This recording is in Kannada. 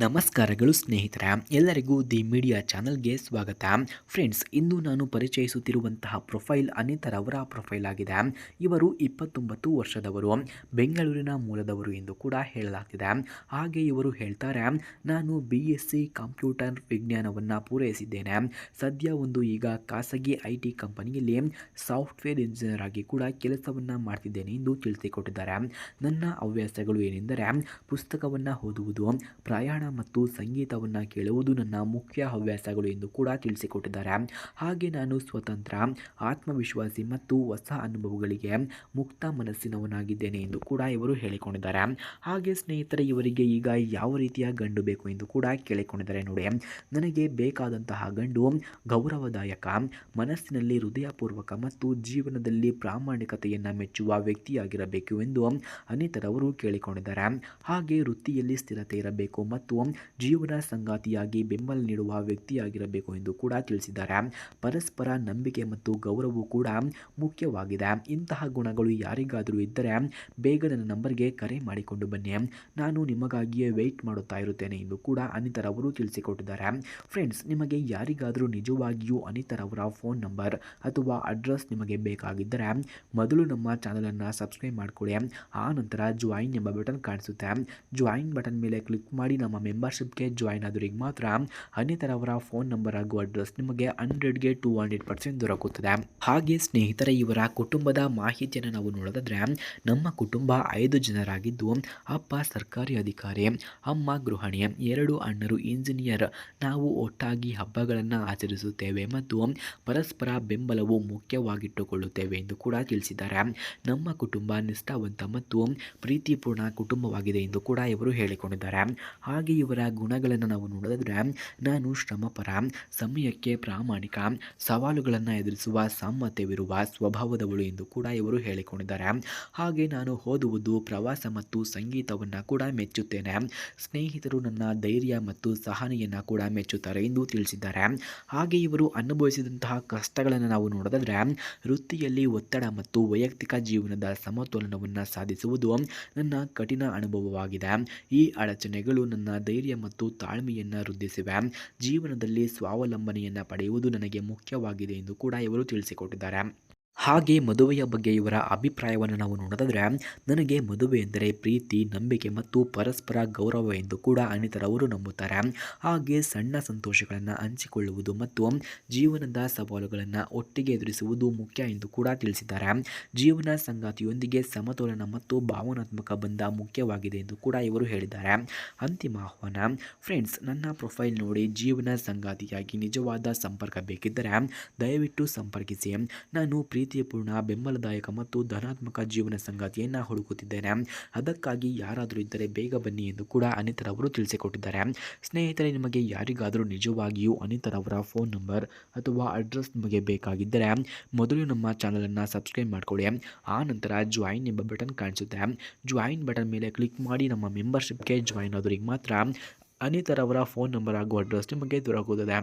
ನಮಸ್ಕಾರಗಳು ಸ್ನೇಹಿತರ, ಎಲ್ಲರಿಗೂ ದಿ ಮೀಡಿಯಾ ಚಾನಲ್ಗೆ ಸ್ವಾಗತ. ಫ್ರೆಂಡ್ಸ್, ಇಂದು ನಾನು ಪರಿಚಯಿಸುತ್ತಿರುವಂತಹ ಪ್ರೊಫೈಲ್ ಅನಿತರವರ ಪ್ರೊಫೈಲ್ ಆಗಿದೆ. ಇವರು ಇಪ್ಪತ್ತೊಂಬತ್ತು ವರ್ಷದವರು, ಬೆಂಗಳೂರಿನ ಮೂಲದವರು ಎಂದು ಕೂಡ ಹೇಳಲಾಗ್ತಿದೆ. ಹಾಗೆ ಇವರು ಹೇಳ್ತಾರೆ, ನಾನು ಬಿ ಎಸ್ ಸಿ ಕಂಪ್ಯೂಟರ್ ವಿಜ್ಞಾನವನ್ನು ಪೂರೈಸಿದ್ದೇನೆ. ಸದ್ಯ ಒಂದು ಈಗ ಖಾಸಗಿ ಐ ಟಿ ಕಂಪನಿಯಲ್ಲಿ ಸಾಫ್ಟ್ವೇರ್ ಇಂಜಿನಿಯರ್ ಆಗಿ ಕೂಡ ಕೆಲಸವನ್ನು ಮಾಡ್ತಿದ್ದೇನೆ ಎಂದು ತಿಳಿಸಿಕೊಟ್ಟಿದ್ದಾರೆ. ನನ್ನ ಹವ್ಯಾಸಗಳು ಏನೆಂದರೆ, ಪುಸ್ತಕವನ್ನು ಓದುವುದು, ಪ್ರಯಾಣ ಮತ್ತು ಸಂಗೀತವನ್ನು ಕೇಳುವುದು ನನ್ನ ಮುಖ್ಯ ಹವ್ಯಾಸಗಳು ಎಂದು ಕೂಡ ತಿಳಿಸಿಕೊಟ್ಟಿದ್ದಾರೆ. ಹಾಗೆ ನಾನು ಸ್ವತಂತ್ರ, ಆತ್ಮವಿಶ್ವಾಸಿ ಮತ್ತು ಹೊಸ ಅನುಭವಗಳಿಗೆ ಮುಕ್ತ ಮನಸ್ಸಿನವನಾಗಿದ್ದೇನೆ ಎಂದು ಕೂಡ ಇವರು ಹೇಳಿಕೊಂಡಿದ್ದಾರೆ. ಹಾಗೆ ಸ್ನೇಹಿತರೆ, ಇವರಿಗೆ ಈಗ ಯಾವ ರೀತಿಯ ಗಂಡು ಬೇಕು ಎಂದು ಕೂಡ ಕೇಳಿಕೊಂಡಿದ್ದಾರೆ ನೋಡಿ. ನನಗೆ ಬೇಕಾದಂತಹ ಗಂಡು ಗೌರವದಾಯಕ, ಮನಸ್ಸಿನಲ್ಲಿ ಹೃದಯಪೂರ್ವಕ ಮತ್ತು ಜೀವನದಲ್ಲಿ ಪ್ರಾಮಾಣಿಕತೆಯನ್ನು ಮೆಚ್ಚುವ ವ್ಯಕ್ತಿಯಾಗಿರಬೇಕು ಎಂದು ಅನಿತರವರು ಕೇಳಿಕೊಂಡಿದ್ದಾರೆ. ಹಾಗೆ ವೃತ್ತಿಯಲ್ಲಿ ಸ್ಥಿರತೆ ಇರಬೇಕು ಮತ್ತು ಜೀವನ ಸಂಗಾತಿಯಾಗಿ ಬೆಂಬಲ ನೀಡುವ ವ್ಯಕ್ತಿಯಾಗಿರಬೇಕು ಎಂದು ಕೂಡ ತಿಳಿಸಿದ್ದಾರೆ. ಪರಸ್ಪರ ನಂಬಿಕೆ ಮತ್ತು ಗೌರವವು ಕೂಡ ಮುಖ್ಯವಾಗಿದೆ. ಇಂತಹ ಗುಣಗಳು ಯಾರಿಗಾದರೂ ಇದ್ದರೆ ಬೇಗ ನನ್ನ ನಂಬರ್ಗೆ ಕರೆ ಮಾಡಿಕೊಂಡು ಬನ್ನಿ. ನಾನು ನಿಮಗಾಗಿಯೇ ವೆಯ್ಟ್ ಮಾಡುತ್ತಾ ಇರುತ್ತೇನೆ ಎಂದು ಕೂಡ ಅನಿತರವರು ತಿಳಿಸಿಕೊಟ್ಟಿದ್ದಾರೆ. ಫ್ರೆಂಡ್ಸ್, ನಿಮಗೆ ಯಾರಿಗಾದರೂ ನಿಜವಾಗಿಯೂ ಅನಿತರವರ ಫೋನ್ ನಂಬರ್ ಅಥವಾ ಅಡ್ರೆಸ್ ನಿಮಗೆ ಬೇಕಾಗಿದ್ದರೆ ಮೊದಲು ನಮ್ಮ ಚಾನಲನ್ನು ಸಬ್ಸ್ಕ್ರೈಬ್ ಮಾಡಿಕೊಳ್ಳಿ. ಆ ನಂತರ ಜಾಯಿನ್ ಎಂಬ ಬಟನ್ ಕಾಣಿಸುತ್ತೆ. ಜಾಯಿನ್ ಬಟನ್ ಮೇಲೆ ಕ್ಲಿಕ್ ಮಾಡಿ ನಮ್ಮ ಮೆಂಬರ್ಶಿಪ್ಗೆ ಜಾಯಿನ್ ಆದವರಿಗೆ ಮಾತ್ರ ಅನಿತರವರ ಫೋನ್ ನಂಬರ್ ಹಾಗೂ ಅಡ್ರೆಸ್ ನಿಮಗೆ ಹಂಡ್ರೆಡ್ಗೆ ಟೂ ಹಂಡ್ರೆಡ್ ಪರ್ಸೆಂಟ್ ದೊರಕುತ್ತದೆ. ಹಾಗೆ ಸ್ನೇಹಿತರ, ಇವರ ಕುಟುಂಬದ ಮಾಹಿತಿಯನ್ನು ನಾವು ನೋಡೋದಾದರೆ, ನಮ್ಮ ಕುಟುಂಬ ಐದು ಜನರಾಗಿದ್ದು, ಅಪ್ಪ ಸರ್ಕಾರಿ ಅಧಿಕಾರಿ, ಅಮ್ಮ ಗೃಹಿಣಿ, ಎರಡು ಅಣ್ಣರು ಇಂಜಿನಿಯರ್ ನಾವು ಒಟ್ಟಾಗಿ ಹಬ್ಬಗಳನ್ನು ಆಚರಿಸುತ್ತೇವೆ ಮತ್ತು ಪರಸ್ಪರ ಬೆಂಬಲವು ಮುಖ್ಯವಾಗಿಟ್ಟುಕೊಳ್ಳುತ್ತೇವೆ ಎಂದು ಕೂಡ ತಿಳಿಸಿದ್ದಾರೆ. ನಮ್ಮ ಕುಟುಂಬ ನಿಷ್ಠಾವಂತ ಮತ್ತು ಪ್ರೀತಿಪೂರ್ಣ ಕುಟುಂಬವಾಗಿದೆ ಎಂದು ಕೂಡ ಇವರು ಹೇಳಿಕೊಂಡಿದ್ದಾರೆ. ಹಾಗೆ ಇವರ ಗುಣಗಳನ್ನು ನಾವು ನೋಡೋದಾದರೆ ನಾನು ಶ್ರಮಪರ, ಸಮಯಕ್ಕೆ ಪ್ರಾಮಾಣಿಕ, ಸವಾಲುಗಳನ್ನು ಎದುರಿಸುವ ಸಾಮರ್ಥ್ಯವಿರುವ ಸ್ವಭಾವದವಳು ಎಂದು ಕೂಡ ಇವರು ಹೇಳಿಕೊಂಡಿದ್ದಾರೆ. ಹಾಗೆ ನಾನು ಓದುವುದು, ಪ್ರವಾಸ ಮತ್ತು ಸಂಗೀತವನ್ನು ಕೂಡ ಮೆಚ್ಚುತ್ತೇನೆ. ಸ್ನೇಹಿತರು ನನ್ನ ಧೈರ್ಯ ಮತ್ತು ಸಹನೆಯನ್ನು ಕೂಡ ಮೆಚ್ಚುತ್ತಾರೆ ಎಂದು ತಿಳಿಸಿದ್ದಾರೆ. ಹಾಗೆ ಇವರು ಅನುಭವಿಸಿದಂತಹ ಕಷ್ಟಗಳನ್ನು ನಾವು ನೋಡೋದಾದರೆ ವೃತ್ತಿಯಲ್ಲಿ ಒತ್ತಡ ಮತ್ತು ವೈಯಕ್ತಿಕ ಜೀವನದ ಸಮತೋಲನವನ್ನು ಸಾಧಿಸುವುದು ನನ್ನ ಕಠಿಣ ಅನುಭವವಾಗಿದೆ. ಈ ಅಡಚಣೆಗಳು ನನ್ನ ಧೈರ್ಯ ಮತ್ತು ತಾಳ್ಮೆಯನ್ನು ವೃದ್ಧಿಸಿವೆ. ಜೀವನದಲ್ಲಿ ಸ್ವಾವಲಂಬನೆಯನ್ನು ಪಡೆಯುವುದು ನನಗೆ ಮುಖ್ಯವಾಗಿದೆ ಎಂದು ಕೂಡ ಇವರು ತಿಳಿಸಿಕೊಟ್ಟಿದ್ದಾರೆ. ಹಾಗೆ ಮದುವೆಯ ಬಗ್ಗೆ ಇವರ ಅಭಿಪ್ರಾಯವನ್ನು ನಾವು ನೋಡೋದಾದರೆ, ನನಗೆ ಮದುವೆ ಎಂದರೆ ಪ್ರೀತಿ, ನಂಬಿಕೆ ಮತ್ತು ಪರಸ್ಪರ ಗೌರವ ಎಂದು ಕೂಡ ಅನಿತರವರು ನಂಬುತ್ತಾರೆ. ಹಾಗೆ ಸಣ್ಣ ಸಂತೋಷಗಳನ್ನು ಹಂಚಿಕೊಳ್ಳುವುದು ಮತ್ತು ಜೀವನದ ಸವಾಲುಗಳನ್ನು ಒಟ್ಟಿಗೆ ಎದುರಿಸುವುದು ಮುಖ್ಯ ಎಂದು ಕೂಡ ತಿಳಿಸಿದ್ದಾರೆ. ಜೀವನ ಸಂಗಾತಿಯೊಂದಿಗೆ ಸಮತೋಲನ ಮತ್ತು ಭಾವನಾತ್ಮಕ ಬಂಧ ಮುಖ್ಯವಾಗಿದೆ ಎಂದು ಕೂಡ ಇವರು ಹೇಳಿದ್ದಾರೆ. ಅಂತಿಮ ಆಹ್ವಾನ, ಫ್ರೆಂಡ್ಸ್, ನನ್ನ ಪ್ರೊಫೈಲ್ ನೋಡಿ ಜೀವನ ಸಂಗಾತಿಯಾಗಿ ನಿಜವಾದ ಸಂಪರ್ಕ ಬೇಕಿದ್ದರೆ ದಯವಿಟ್ಟು ಸಂಪರ್ಕಿಸಿ. ನಾನು ಪ್ರೀತಿಪೂರ್ಣ ಬೆಂಬಲದಾಯಕ ಮತ್ತು ಧನಾತ್ಮಕ ಜೀವನ ಸಂಗಾತಿಯನ್ನು ಹುಡುಕುತ್ತಿದ್ದೇನೆ. ಅದಕ್ಕಾಗಿ ಯಾರಾದರೂ ಇದ್ದರೆ ಬೇಗ ಬನ್ನಿ ಎಂದು ಕೂಡ ಅನಿತರವರು ತಿಳಿಸಿಕೊಟ್ಟಿದ್ದಾರೆ. ಸ್ನೇಹಿತರೆ, ನಿಮಗೆ ಯಾರಿಗಾದರೂ ನಿಜವಾಗಿಯೂ ಅನಿತರವರ ಫೋನ್ ನಂಬರ್ ಅಥವಾ ಅಡ್ರೆಸ್ ನಿಮಗೆ ಬೇಕಾಗಿದ್ದರೆ ಮೊದಲು ನಮ್ಮ ಚಾನಲನ್ನು ಸಬ್ಸ್ಕ್ರೈಬ್ ಮಾಡಿಕೊಳ್ಳಿ. ಆ ನಂತರ ಜಾಯಿನ್ ಎಂಬ ಬಟನ್ ಕಾಣಿಸುತ್ತೆ. ಜಾಯಿನ್ ಬಟನ್ ಮೇಲೆ ಕ್ಲಿಕ್ ಮಾಡಿ ನಮ್ಮ ಮೆಂಬರ್ಶಿಪ್ಗೆ ಜಾಯಿನ್ ಆದವರಿಗೆ ಮಾತ್ರ ಅನಿತರವರ ಫೋನ್ ನಂಬರ್ ಹಾಗೂ ಅಡ್ರೆಸ್ ನಿಮಗೆ ದೊರಕುತ್ತದೆ.